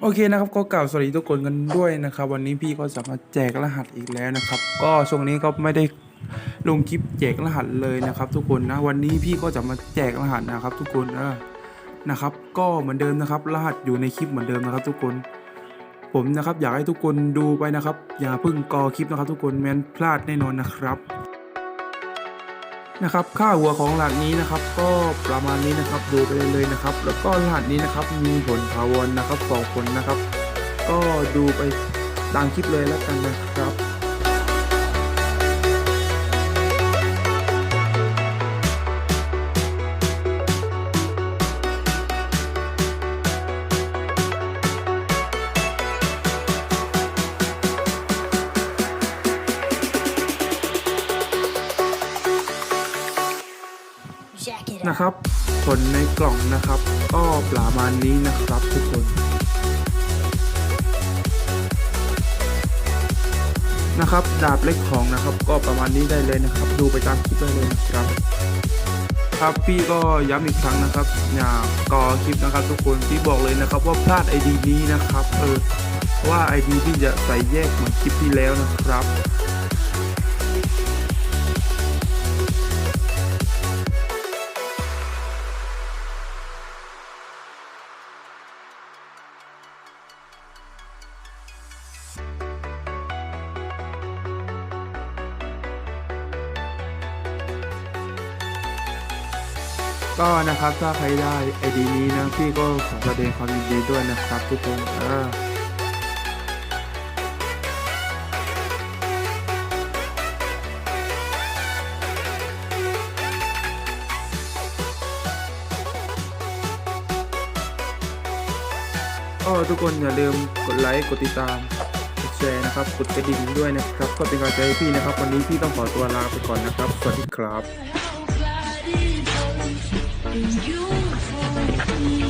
โอเคนะครับก็กล่าวสวัสดีทุกคนกันด้วยนะครับ วันนี้พี่ก็จะมาแจกรหัสอีกแล้วนะครับ ก็ช่วงนี้ก็ไม่ได้ลงคลิปแจกรหัสเลยนะครับ ทุกคนนะวันนี้พี่ก็จะมาแจกรหัสนะครับ ทุกคนเออนะครับ ก็เหมือนเดิมนะครับ รหัสอยู่ในคลิปเหมือนเดิมนะครับ ทุกคนผมนะครับอยากให้ทุกคนดูไปนะครับ อย่าเพิ่งกอคลิปนะครับ ทุกคนแมนพลาดแน่นอนนะครับ นะครับค่าหัวของรหัสนี้นะครับ ก็ประมาณนี้นะครับดูไปเลยนะครับ แล้วก็รหัสนี้นะครับมีผลถาวรนะครับสองผลนะครับ ก็ดูไปตามคลิปเลยแล้วกันนะครับ นะครับ ผลในกล่องนะครับ ก็ประมาณนี้นะครับทุกคน นะครับ ดาบเล็กของนะครับ ก็ประมาณนี้ได้เลยนะครับ ดูไปตามคลิปได้เลยนะครับ ครับพี่ก็ย้ำอีกครั้งนะครับอย่ากอคลิปนะครับทุกคนพี่บอกเลยนะครับว่าพลาดไอดีนี้นะครับเออว่าไอดีพี่จะใส่แยกเหมือนคลิปที่แล้วนะครับ ก็นะครับถ้าใครได้ไอดีนี้นะพี่ก็ขอแสดงความยินดีด้วยนะครับทุกคนเออก็ทุกคนอย่าลืมกดไลค์ กดติดตาม กดแชร์นะครับ กดกระดิ่งด้วยนะครับ ก็เป็นกำลังใจให้พี่นะครับ วันนี้พี่ต้องขอตัวลาไปก่อนนะครับ สวัสดีครับ You